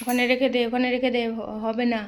ওখানে রেখে দে ওখানে রেখে দে হবে না।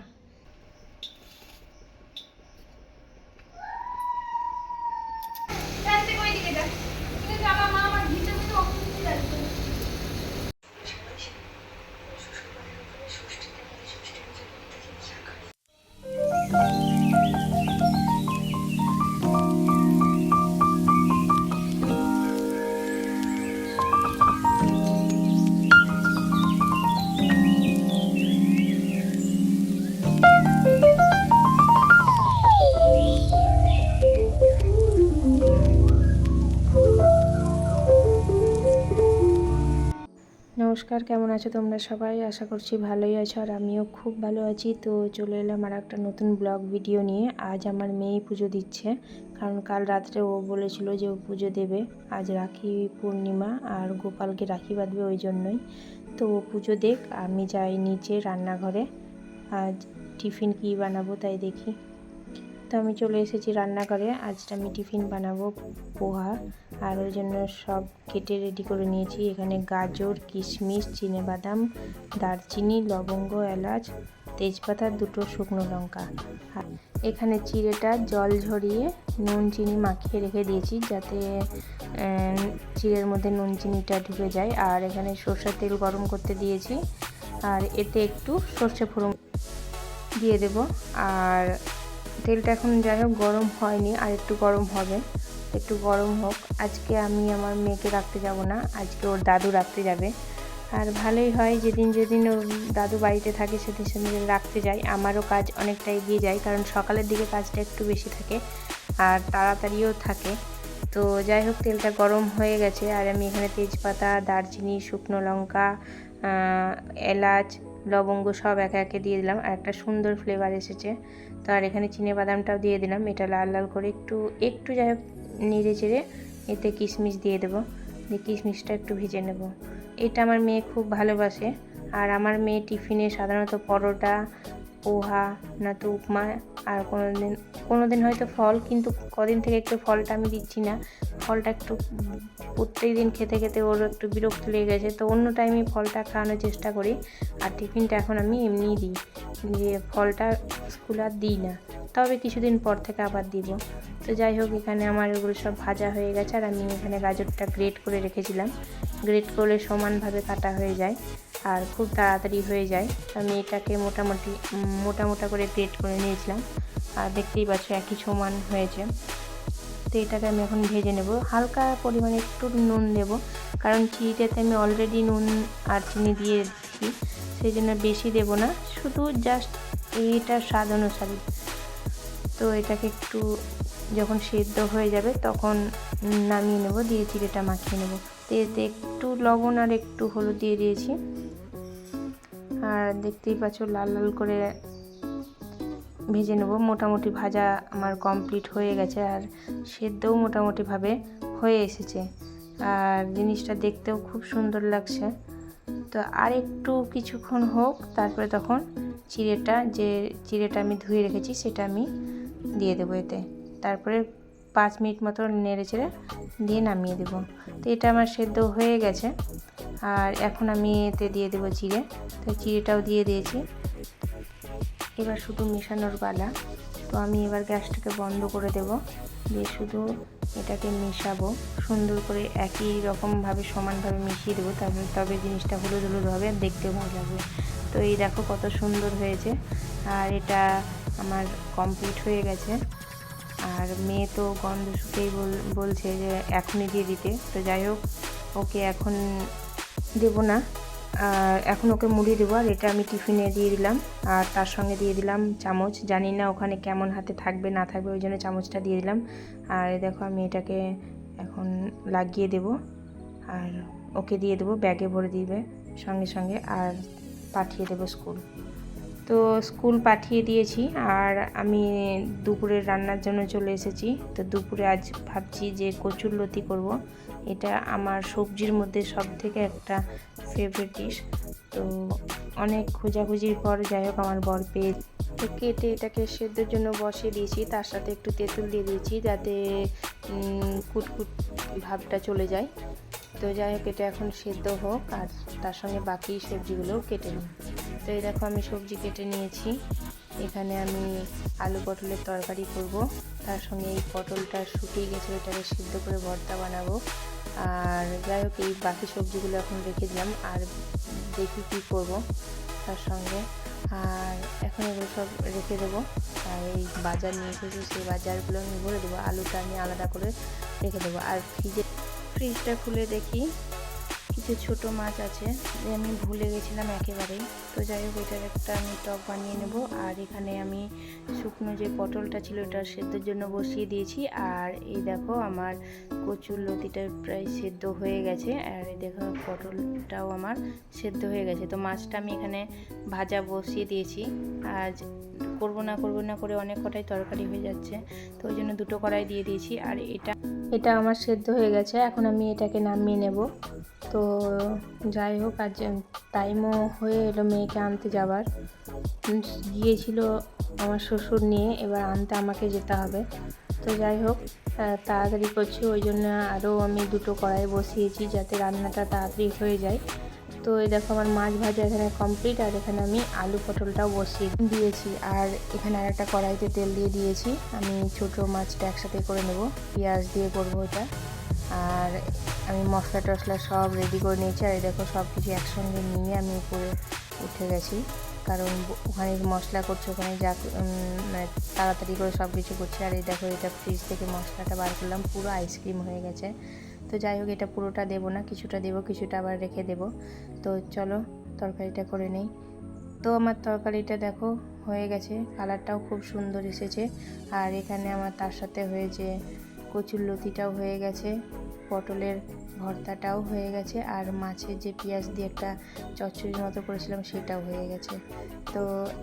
নমস্কার, কেমন আছো তোমরা সবাই? আশা করছি ভালোই আছো আর আমিও খুব ভালো আছি। তো চলে এলাম আর একটা নতুন ব্লগ ভিডিও নিয়ে। আজ আমার মেয়ে পুজো দিচ্ছে, কারণ কাল রাত্রে ও বলেছিল যে ও পুজো দেবে। আজ রাখি পূর্ণিমা আর গোপালকে রাখি বাঁধবে ওই জন্যই। তো ও পুজো দেখ, আমি যাই নিচে রান্নাঘরে। আজ টিফিন কী বানাবো তাই দেখি। তো আমি চলে এসেছি রান্নাঘরে। আজটা আমি টিফিন বানাবো পোহা। আর ওই জন্য সব কেটে রেডি করে নিয়েছি। এখানে গাজর, কিশমিশ বাদাম দারচিনি, লবঙ্গ, এলাচ, তেজপাতা, দুটো শুকনো লঙ্কা। এখানে চিড়েটা জল ঝরিয়ে নুন, চিনি মাখিয়ে রেখে দিয়েছি যাতে চিড়ের মধ্যে নুন, চিনিটা ঢুকে যায়। আর এখানে সর্ষের তেল গরম করতে দিয়েছি। আর এতে একটু সর্ষে ফোড়ন দিয়ে দেব। আর তেলটা এখন যাই হোক গরম হয়নি, আর একটু গরম হবে। একটু গরম হোক। আজকে আমি আমার মেয়েকে রাখতে যাব না, আজকে ওর দাদু রাখতে যাবে। আর ভালোই হয় যেদিন যেদিন ওর দাদু বাড়িতে থাকে সেদিন সেদিন রাখতে যাই। আমারও কাজ অনেকটা এগিয়ে যায়, কারণ সকালের দিকে কাজটা একটু বেশি থাকে আর তাড়াতাড়িও থাকে। তো যাই হোক তেলটা গরম হয়ে গেছে। আর আমি এখানে তেজপাতা, দারচিনি, শুকনো লঙ্কা এলাচ লবঙ্গ সব একে একে দিয়ে দিলাম আর একটা সুন্দর ফ্লেভার এসেছে। তো আর এখানে চিনে বাদামটাও দিয়ে দিলাম, এটা লাল লাল করে একটু একটু যাই হোক নেড়ে চেড়ে এতে কিশমিশ দিয়ে দেবো। দিয়ে কিশমিশটা একটু ভেজে নেব। এটা আমার মেয়ে খুব ভালোবাসে। আর আমার মেয়ে টিফিনে সাধারণত পরোটা পোহা না তো উপমা আর কোনো দিন কোনো দিন হয়তো ফল, কিন্তু কদিন থেকে একটু ফলটা আমি দিচ্ছি না। ফলটা একটু প্রত্যেক দিন খেতে খেতে ওর একটু বিরক্ত লেগে গেছে, তো অন্য টাইমে ফলটা খাওয়ানোর চেষ্টা করি। আর টিফিনটা এখন আমি এমনিই দিই যে ফলটা স্কুল আর দিই না। তবে কিছুদিন পর থেকে আবার দিব। তো যাই হোক, এখানে আমার এগুলো সব ভাজা হয়ে গেছে আর আমি এখানে গাজরটা গ্রেট করে রেখেছিলাম। গ্রেট করলে সমানভাবে কাটা হয়ে যায় আর খুব তাড়াতাড়ি হয়ে যায়। আমি এটাকে মোটামুটি, মোটা মোটা করে গ্রেট করে নিয়েছিলাম আর দেখতেই পাচ্ছ একই সমান হয়েছে। তো এটাকে আমি এখন ভেজে নেব। হালকা পরিমাণে একটু নুন দেব কারণ চিড়িটাতে আমি অলরেডি নুন আর চিনি দিয়ে দিচ্ছি সেই জন্য বেশি দেব না। শুধু জাস্ট এইটা স্বাদ অনুসারে তো এটাকে একটু যখন সেদ্ধ হয়ে যাবে তখন নামিয়ে নেব, দিয়ে চিড়েটা মাখিয়ে নেব। তো এতে একটু লবণ আর একটু হলুদ দিয়ে দিয়েছি। আর দেখতেই পাচ্ছ লাল লাল করে ভেজে নেব। মোটামুটি ভাজা আমার কমপ্লিট হয়ে গেছে আর সেদ্ধও মোটামুটিভাবে হয়ে এসেছে। আর জিনিসটা দেখতেও খুব সুন্দর লাগছে। তো আর একটু কিছুক্ষণ হোক, তারপরে তখন চিড়েটা যে চিড়েটা আমি ধুয়ে রেখেছি সেটা আমি দিয়ে দেবো এতে। তারপরে পাঁচ মিনিট মতো নেড়ে চেড়ে দিয়ে নামিয়ে দেবো। তো এটা আমার সেদ্ধ হয়ে গেছে। আর এখন আমি এতে দিয়ে দেবো চিড়ে। তো চিড়েটাও দিয়ে দিয়েছি। এবার শুধু মেশানোর পালা। তো আমি এবার গ্যাসটাকে বন্ধ করে দেব। দিয়ে শুধু এটাকে মেশাবো। সুন্দর করে একই রকমভাবে সমানভাবে মিশিয়ে দেবো। তারপরে তবে জিনিসটা হলুদ হলুদ হবে আর দেখতেও ভালো লাগবে তো এই দেখো কত সুন্দর হয়েছে। আর এটা আমার কমপ্লিট হয়ে গেছে। আর মেয়ে তো গন্ধ শুকেই বল- বলছে যে, এখনই দিয়ে দিতে। তো যাই হোক, ওকে এখন দেবো না। আর এখন ওকে মুড়ি দেবো। আর এটা আমি টিফিনে দিয়ে দিলাম। আর তার সঙ্গে দিয়ে দিলাম চামচ। জানি না ওখানে কেমন হাতে থাকবে, না থাকবে, ওই জন্য চামচটা দিয়ে দিলাম। আর দেখো, আমি এটাকে এখন লাগিয়ে দেব। আর ওকে দিয়ে দেবো। ব্যাগে ভরে দিবে সঙ্গে সঙ্গে। আর পাঠিয়ে দেবো স্কুল। তো স্কুল পাঠিয়ে দিয়েছি আর আমি দুপুরের রান্নার জন্য চলে এসেছি। তো দুপুরে আজ ভাবছি যে কচুর লতি করব। এটা আমার সবজির মধ্যে সব থেকে একটা ফেভারিট ডিশ তো অনেক খোঁজাখুঁজির পর যাই হোক আমার বর পেয়ে তো কেটে এটাকে সেদ্ধর জন্য বসিয়ে দিয়েছি। তার সাথে একটু তেঁতুল দিয়ে দিয়েছি যাতে কুটকুট ভাবটা চলে যায়। তো যাই হোক, এটা এখন সেদ্ধ হোক আর তার সঙ্গে বাকি সবজিগুলোও কেটে নিই। তো এই দেখো আমি সবজি কেটে নিয়েছি। এখানে আমি আলু পটলের তরকারি করব। তার সঙ্গে এই পটলটা শুকিয়ে গেছে ওইটাকে সিদ্ধ করে ভর্তা বানাবো। আর যাই হোক, এই বাকি সবজিগুলো এখন রেখে দিলাম। আর দেখি কী করব তার সঙ্গে। আর এখন এগুলো সব রেখে দেবো। আর এই বাজার নিয়ে এসেছি, সেই বাজারগুলো আমি ভরে দেবো। আলুটা আমি আলাদা করে রেখে দেবো। আর ফ্রিজে ফ্রিজটা খুলে দেখি। কিছু ছোট মাছ আছে যে আমি ভুলে গেছিলাম একেবারেই। তো যাই হোক, এটার একটা আমি টক বানিয়ে নেব। আর এখানে আমি শুকনো যে পটলটা ছিল ওটা সেদ্ধর জন্য বসিয়ে দিয়েছি। আর এই দেখো, আমার কচুর লতিটা প্রায় সেদ্ধ হয়ে গেছে। আর এই দেখো, পটলটাও আমার সেদ্ধ হয়ে গেছে। তো মাছটা আমি এখানে ভাজা বসিয়ে দিয়েছি। আজ করব না করব না করে অনেক কটাই তরকারি হয়ে যাচ্ছে। তো ওই জন্য দুটো কড়াই দিয়ে দিয়েছি। আর এটা এটা আমার সেদ্ধ হয়ে গেছে, এখন আমি এটাকে নামিয়ে নেব। তো যাই হোক, আজ টাইমও হয়ে এলো মেয়েকে আনতে যাবার। গিয়েছিল আমার শ্বশুর নিয়ে, এবার আনতে আমাকে যেতে হবে। তো যাই হোক তাড়াতাড়ি করছি, ওই জন্য আরও আমি দুটো কড়াই বসিয়েছি যাতে রান্নাটা তাড়াতাড়ি হয়ে যায়। তো এই দেখো আমার মাছ ভাজা এখানে কমপ্লিট আর এখানে আমি আলু পটলটাও বসিয়ে দিয়েছি। আর এখানে আর একটা কড়াইতে তেল দিয়ে দিয়েছি। আমি ছোট মাছটা একসাথে করে নেব। পেঁয়াজ দিয়ে করব এটা। আর আমি মশলা টশলা সব রেডি করে নিয়েছি। আর এই দেখো সব কিছু একসঙ্গে নিয়ে আমি উপরে উঠে গেছি। কারণ ওখানে মশলা করছে, ওখানে যা মানে তাড়াতাড়ি করে সব কিছু করছে। আর এই দেখো এটা ফ্রিজ থেকে মশলাটা বার করলাম। পুরো আইসক্রিম হয়ে গেছে। তো যাই হোক, এটা পুরোটা দেবো না, কিছুটা দেবো, কিছুটা আবার রেখে দেবো। তো চলো, তরকারিটা করে নেই। তো আমার তরকারিটা দেখো, হয়ে গেছে। কালারটাও খুব সুন্দর এসেছে। আর এখানে আমার তার সাথে হয়েছে কচুর লতিটাও হয়ে গেছে, পটলের ভর্তাটাও হয়ে গেছে আর মাছের যে পেঁয়াজ দিয়ে একটা চচ্চড়ির মতো করেছিলাম সেটাও হয়ে গেছে। তো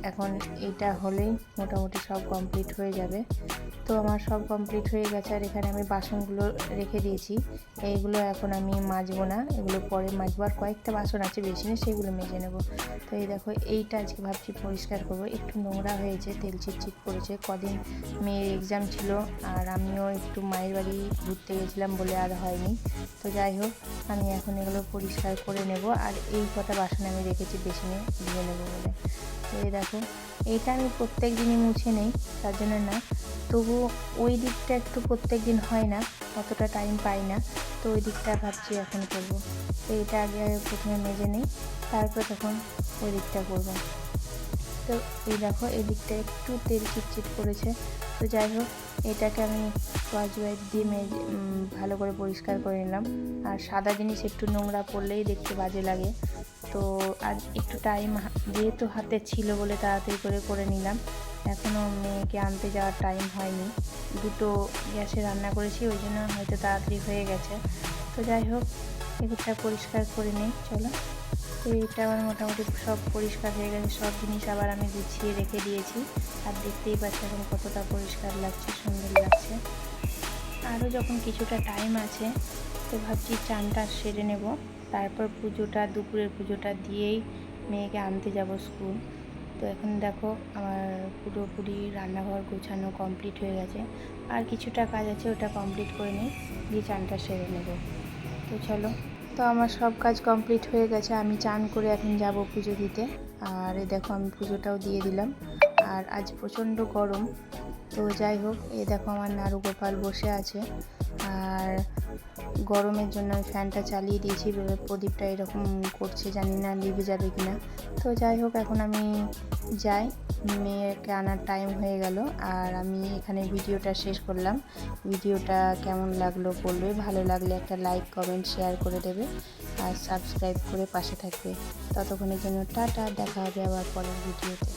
এখন এইটা হলেই মোটামুটি সব কমপ্লিট হয়ে যাবে। তো আমার সব কমপ্লিট হয়ে গেছে আর এখানে আমি বাসনগুলো রেখে দিয়েছি। এইগুলো এখন আমি মাজবো না। এগুলো পরে মাজবো আর কয়েকটা বাসন আছে বেশি না সেগুলো মেজে নেব। তো এই দেখো, এইটা আজকে ভাবছি পরিষ্কার করব। একটু নোংরা হয়েছে, তেল চিটচিট করেছে কদিন মেয়ের এক্সাম ছিল আর আমিও একটু মায়ের বাড়ি ঘুরতে গেছিলাম বলে আর হয়নি। তো যাই হোক, আমি এখন এগুলো পরিষ্কার করে নেব আর এই কটা বাসন আমি রেখেছি বেসিনে দিয়ে নেব বলে। এই দেখো এইটা আমি প্রত্যেক দিনই মুছে নেই, তার জন্য না তবু ওই দিকটা একটু প্রত্যেক দিন হয় না, অতটা টাইম পাই না, তো ওই দিকটা ভাবছি এখন করব। তো এটা আগে প্রথমে মেজে নেই, তারপর তখন ওই দিকটা করব। তো এই দেখো, এই দিকটা একটু তেল চিটচিট করেছে তো যাই হোক, এটাকে আমি ওয়াইপ দিয়ে ভালো করে পরিষ্কার করে নিলাম। আর সাদা জিনিস একটু নোংরা পড়লেই দেখতে বাজে লাগে। তো আর একটু টাইম যেহেতু হাতে ছিল বলে তাড়াতাড়ি করে করে নিলাম, এখনও মেয়েকে আনতে যাওয়ার টাইম হয়নি। দুটো গ্যাসে রান্না করেছি, ওই জন্য হয়তো তাড়াতাড়ি হয়ে গেছে। তো যাই হোক এগুলোটা পরিষ্কার করে নিই, চলো। এটা আমার মোটামুটি সব পরিষ্কার হয়ে গেছে। সব জিনিস আবার আমি গুছিয়ে রেখে দিয়েছি। আর দেখতেই পাচ্ছি এখন কতটা পরিষ্কার লাগছে, সুন্দর লাগছে। আরও যখন কিছুটা টাইম আছে, তো ভাবছি চানটা সেরে নেব। তারপর পুজোটা, দুপুরের পুজোটা দিয়েই মেয়েকে আনতে যাব স্কুল তো এখন দেখো, আমার পুরোপুরি রান্নাঘর গোছানো কমপ্লিট হয়ে গেছে। আর কিছুটা কাজ আছে, ওটা কমপ্লিট করে নিই, দিয়ে চানটা সেরে নেব। তো চলো তো আমার সব কাজ কমপ্লিট হয়ে গেছে, আমি চান করে এখন যাব পুজো দিতে। আর দেখো আমি পুজোটাও দিয়ে দিলাম। আর আজ প্রচণ্ড গরম। তো যাই হোক, এই দেখো আমার নাড়ু গোপাল বসে আছে। আর গরমের জন্য আমি ফ্যানটা চালিয়ে দিয়েছি। প্রদীপটা এরকম করছে, জানি না লিভে যাবে কি না তো যাই হোক, এখন আমি যাই। মেয়েকে আনার টাইম হয়ে গেল। আর আমি এখানে ভিডিওটা শেষ করলাম। ভিডিওটা কেমন লাগল বলবে? ভালো লাগলে একটা লাইক কমেন্ট শেয়ার করে দেবে। আর সাবস্ক্রাইব করে পাশে থাকবে। ততক্ষণের জন্য টাটা, দেখা হবে আবার পরের ভিডিওতে।